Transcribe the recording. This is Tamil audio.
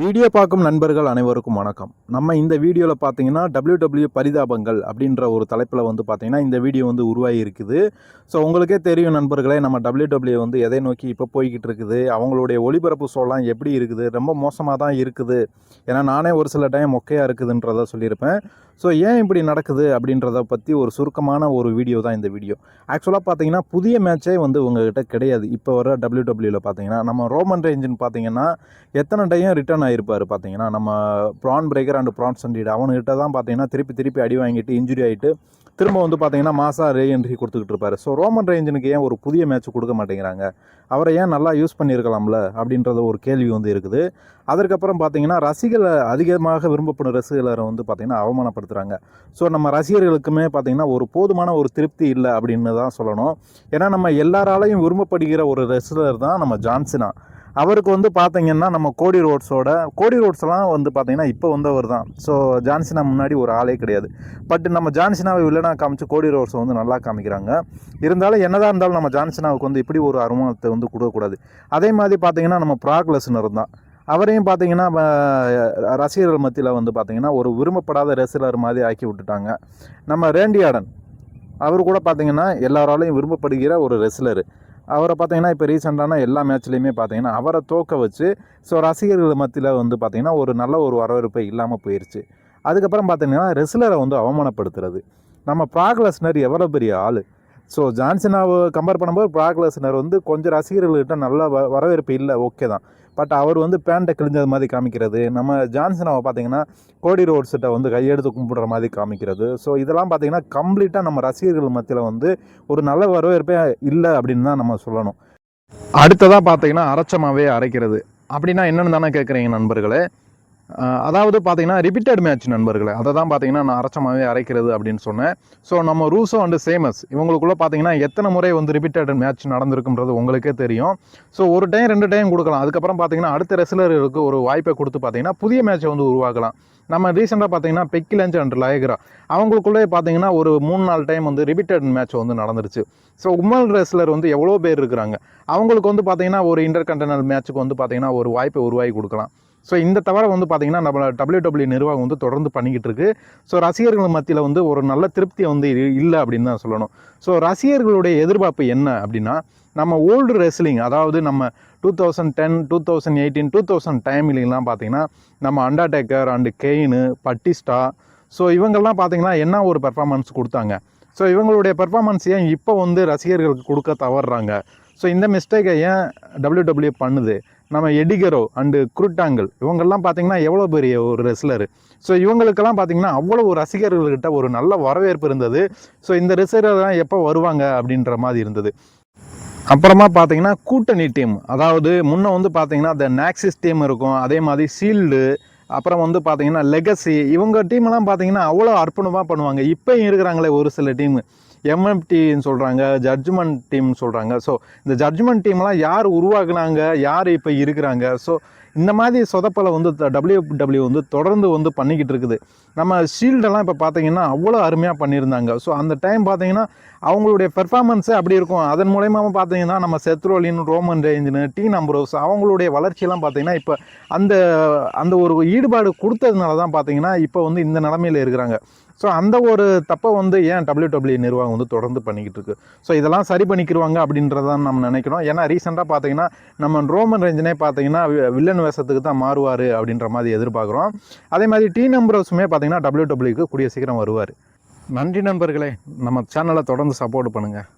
வீடியோ பார்க்கும் நண்பர்கள் அனைவருக்கும் வணக்கம். நம்ம இந்த வீடியோவில் பார்த்தீங்கன்னா டபிள்யூ பரிதாபங்கள் அப்படின்ற ஒரு தலைப்பில் வந்து பார்த்தீங்கன்னா இந்த வீடியோ வந்து உருவாகி இருக்குது. ஸோ உங்களுக்கே தெரியும் நண்பர்களே நம்ம டபிள்யூ வந்து எதை நோக்கி இப்போ போய்கிட்டு இருக்குது? அவங்களுடைய ஒளிபரப்பு ஷோலாம் எப்படி இருக்குது? ரொம்ப மோசமாக தான் இருக்குது. ஏன்னா நானே ஒரு சில டைம் மொக்கையாக இருக்குதுன்றத சொல்லியிருப்பேன். ஸோ ஏன் இப்படி நடக்குது அப்படின்றத பற்றி ஒரு சுருக்கமான ஒரு வீடியோ தான் இந்த வீடியோ ஆக்சுவலாக பார்த்தீங்கன்னா புதிய மேட்சே வந்து உங்ககிட்ட கிடையாது. இப்போ வர டபிள்யூ டபிள்யூவில் பார்த்தீங்கன்னா நம்ம ரோமன் ரேஞ்சின் பார்த்தீங்கன்னா எத்தனை டையும் ரிட்டர்ன் ஆகிருப்பார் பார்த்தீங்கன்னா நம்ம ப்ரான் பிரேக்கர் அண்ட் ப்ரான் சண்டீடு அவன்கிட்ட தான் பார்த்தீங்கன்னா திருப்பி திருப்பி அடி வாங்கிட்டு இன்ஜுரி ஆகிட்டு திரும்ப வந்து பார்த்தீங்கன்னா மாசா ரே என்ட்ரி கொடுத்துக்கிட்டு இருப்பாரு. ஸோ ரோமன் ரேஞ்சனுக்கு ஏன் ஒரு புதிய மேட்ச் கொடுக்க மாட்டேங்கிறாங்க? அவரை ஏன் நல்லா யூஸ் பண்ணியிருக்கலாம்ல? அப்படின்றது ஒரு கேள்வி வந்து இருக்குது. அதற்கப்புறம் பார்த்தீங்கன்னா ரசிகர்களை அதிகமாக விரும்பப்படும் ரசிகரை வந்து பார்த்திங்கன்னா அவமானப்படுத்துகிறாங்க ஸோ நம்ம ரசிகர்களுக்குமே பார்த்தீங்கன்னா ஒரு போதுமான ஒரு திருப்தி இல்லை அப்படின்னு தான் சொல்லணும். ஏன்னா நம்ம எல்லாராலையும் விரும்பப்படுகிற ஒரு ரசிகர் தான் நம்ம ஜான்சினா. அவருக்கு வந்து பார்த்தீங்கன்னா நம்ம கோடி ரோட்ஸோட கோடி ரோட்ஸ்லாம் வந்து பார்த்தீங்கன்னா இப்போ வந்தவர் தான் ஸோ ஜான்சினா முன்னாடி ஒரு ஆளே கிடையாது. பட் நம்ம ஜான்சினாவை இல்லைனா காமிச்சு கோடி ரோட்ஸை வந்து நல்லா காமிக்கிறாங்க. இருந்தாலும் என்னதான் இருந்தாலும் நம்ம ஜான்சினாவுக்கு வந்து இப்படி ஒரு அருமானத்தை வந்து கொடுக்கக்கூடாது. அதே மாதிரி பார்த்தீங்கன்னா நம்ம ப்ராக்லெஸ்னர் தான். அவரையும் பார்த்தீங்கன்னா ரசிகர்கள் மத்தியில் வந்து பார்த்தீங்கன்னா ஒரு விரும்பப்படாத ரெஸ்லர் மாதிரி ஆக்கி விட்டுட்டாங்க. நம்ம ரேண்டியாடன் அவர் கூட பார்த்தீங்கன்னா எல்லாராலையும் விரும்பப்படுகிற ஒரு ரெஸ்லரு அவரை பார்த்தீங்கன்னா இப்போ ரீசெண்டான எல்லா மேட்ச்லேயுமே பார்த்தீங்கன்னா அவரை தோக்க வச்சு ஸோ ரசிகர்கள் மத்தியில் வந்து பார்த்திங்கன்னா ஒரு நல்ல ஒரு வரவேற்பை இல்லாமல் போயிடுச்சு அதுக்கப்புறம் பார்த்தீங்கன்னா ரெஸ்லரை வந்து அவமானப்படுத்துறது. நம்ம ப்ராக்லஸ்னர் எவ்வளோ பெரிய ஆள். ஸோ ஜான்சனாவை கம்பேர் பண்ணும்போது ப்ராக்லஸ்னர் வந்து கொஞ்சம் ரசிகர்கள்கிட்ட நல்ல வ வரவேற்பு இல்லை ஓகே தான். பட் அவர் வந்து பேண்ட்டை கிழிஞ்சது மாதிரி காமிக்கிறது. நம்ம ஜான்சனாவை பார்த்தீங்கன்னா கோடி ரோட்ஸ்கிட்ட வந்து கையெடுத்து கும்பிடுற மாதிரி காமிக்கிறது. ஸோ இதெல்லாம் பார்த்தீங்கன்னா கம்ப்ளீட்டாக நம்ம ரசிகர்கள் மத்தியில் வந்து ஒரு நல்ல வரவேற்பே இல்லை அப்படின்னு தான் நம்ம சொல்லணும். அடுத்ததாக பார்த்தீங்கன்னா அரைச்சமாகவே அரைக்கிறது. அப்படின்னா என்னென்னு தானே கேட்குறீங்க நண்பர்களே? அதாவது பார்த்தீங்கன்னா ரிப்பீட்டட் மேட்ச் நண்பர்களே. அதை தான் பார்த்தீங்கன்னா நான் அரைச்சமாகவே அரைக்கிறது அப்படின்னு சொன்னேன். ஸோ நம்ம ரூசோ அண்டு சேமஸ் இவங்களுக்குள்ள பார்த்தீங்கன்னா எத்தனை முறை வந்து ரிப்பீட்டட் மேட்ச் நடந்திருக்குன்றது உங்களுக்கே தெரியும். ஸோ ஒரு டைம் ரெண்டு டைம் கொடுக்கலாம். அதுக்கப்புறம் பார்த்தீங்கன்னா அடுத்த ரெஸ்லருக்கு ஒரு வாய்ப்பை கொடுத்து பார்த்தீங்கன்னா புதிய மேட்சை வந்து உருவாக்கலாம். நம்ம ரீசெண்டாக பார்த்தீங்கன்னா பெக்கிலஞ்ச் அண்ட் லயக்ரா அவங்களுக்குள்ளே பார்த்தீங்கன்னா ஒரு மூணு நாலு டைம் வந்து ரிப்பீட்டட் மேட்ச் வந்து நடந்துருச்சு. ஸோ உமல் ரெஸ்லர் வந்து எவ்வளோ பேர் இருக்கிறாங்க? அவங்களுக்கு வந்து பார்த்தீங்கன்னா ஒரு இன்டர் கண்டனல் மேட்ச்சுக்கு வந்து பார்த்தீங்கன்னா ஒரு வாய்ப்பை உருவாக்கி கொடுக்கலாம். ஸோ இந்த தவிர வந்து பார்த்தீங்கன்னா நம்ம டபிள்யூ டபிள்யூ நிர்வாகம் வந்து தொடர்ந்து பண்ணிக்கிட்டு இருக்கு. ஸோ ரசிகர்கள் மத்தியில் வந்து ஒரு நல்ல திருப்தியை வந்து இல்லை அப்படின்னு தான் சொல்லணும். ஸோ ரசிகர்களுடைய எதிர்பார்ப்பு என்ன அப்படின்னா நம்ம ஓல்டு ரெஸ்லிங் அதாவது நம்ம two thousand ten two thousand eighteen two thousand டைம்லாம் பார்த்தீங்கன்னா நம்ம Undertaker and Kane Batista so இவங்கெல்லாம் பார்த்தீங்கன்னா என்ன ஒரு பெர்ஃபார்மன்ஸ் கொடுத்தாங்க? ஸோ இவங்களுடைய பெர்ஃபார்மன்ஸ் ஏன் இப்போ வந்து ரசிகர்களுக்கு கொடுக்க தவறுறாங்க? ஸோ இந்த மிஸ்டேக்கை ஏன் டபிள்யூ டபிள்யூ பண்ணுது? நம்ம எடிகரோ அண்டு குருட்டாங்கல் இவங்கெல்லாம் பார்த்தீங்கன்னா எவ்வளோ பெரிய ஒரு ரெஸ்லரு ஸோ இவங்களுக்கெல்லாம் பார்த்தீங்கன்னா அவ்வளோ ஒரு ரசிகர்கள்கிட்ட ஒரு நல்ல வரவேற்பு இருந்தது. ஸோ இந்த ரெஸ்லர்லாம் எப்போ வருவாங்க அப்படின்ற மாதிரி இருந்தது. அப்புறமா பார்த்தீங்கன்னா கூட்டணி டீம் அதாவது முன்னே வந்து பார்த்தீங்கன்னா இந்த நாக்சிஸ் டீம் இருக்கும். அதே மாதிரி சீல்டு அப்புறம் வந்து பார்த்தீங்கன்னா லெகசி இவங்க டீம்லாம் பார்த்தீங்கன்னா அவ்வளோ அர்ப்பணமாக பண்ணுவாங்க. இப்போயும் இருக்கிறாங்களே ஒரு சில டீமு எம்எம்டின்னு சொல்கிறாங்க ஜட்ஜ்மெண்ட் டீம்னு சொல்கிறாங்க ஸோ இந்த ஜட்ஜ்மெண்ட் டீம்லாம் யார் உருவாக்குனாங்க யார் இப்போ இருக்கிறாங்க? ஸோ இந்த மாதிரி சொதப்பலை வந்து டபிள்யூ டபிள்யூ வந்து தொடர்ந்து வந்து பண்ணிக்கிட்டு இருக்குது. நம்ம ஷீல்டெல்லாம் இப்போ பார்த்தீங்கன்னா அவ்வளோ அருமையாக பண்ணியிருந்தாங்க. ஸோ அந்த டைம் பார்த்தீங்கன்னா அவங்களுடைய பெர்ஃபார்மன்ஸே அப்படி இருக்கும். அதன் மூலயமா பார்த்தீங்கன்னா நம்ம செத்ரோலின் ரோமன் ரேஞ்சின் டி நம்பரோஸ் அவங்களுடைய வளர்ச்சியெல்லாம் பார்த்தீங்கன்னா இப்போ அந்த அந்த ஒரு ஈடுபாடு கொடுத்ததுனால தான் பார்த்தீங்கன்னா இப்போ வந்து இந்த நிலமையில இருக்கிறாங்க. ஸோ அந்த ஒரு தப்பை வந்து ஏன் டபிள்யூ டபிள்யூ நிர்வாகம் வந்து தொடர்ந்து பண்ணிக்கிட்டு இருக்கு? ஸோ இதெல்லாம் சரி பண்ணிக்கிடுவாங்க அப்படின்றதான் நம்ம நினைக்கிறோம் ஏன்னா ரீசெண்டாக பார்த்தீங்கன்னா நம்ம ரோமன் ரேஞ்சினே பார்த்தீங்கன்னா வி- வில்லன் வேஷத்துக்கு தான் மாறுவார் அப்படின்ற மாதிரி எதிர்பார்க்குறோம். அதே மாதிரி டி நம்பர்ஸுமே பார்த்தீங்கன்னா டபிள்யூ டபிள்யூக்கு கூடிய சீக்கிரம் வருவார். நன்றி நண்பர்களே. நம்ம சேனலை தொடர்ந்து சப்போர்ட் பண்ணுங்கள்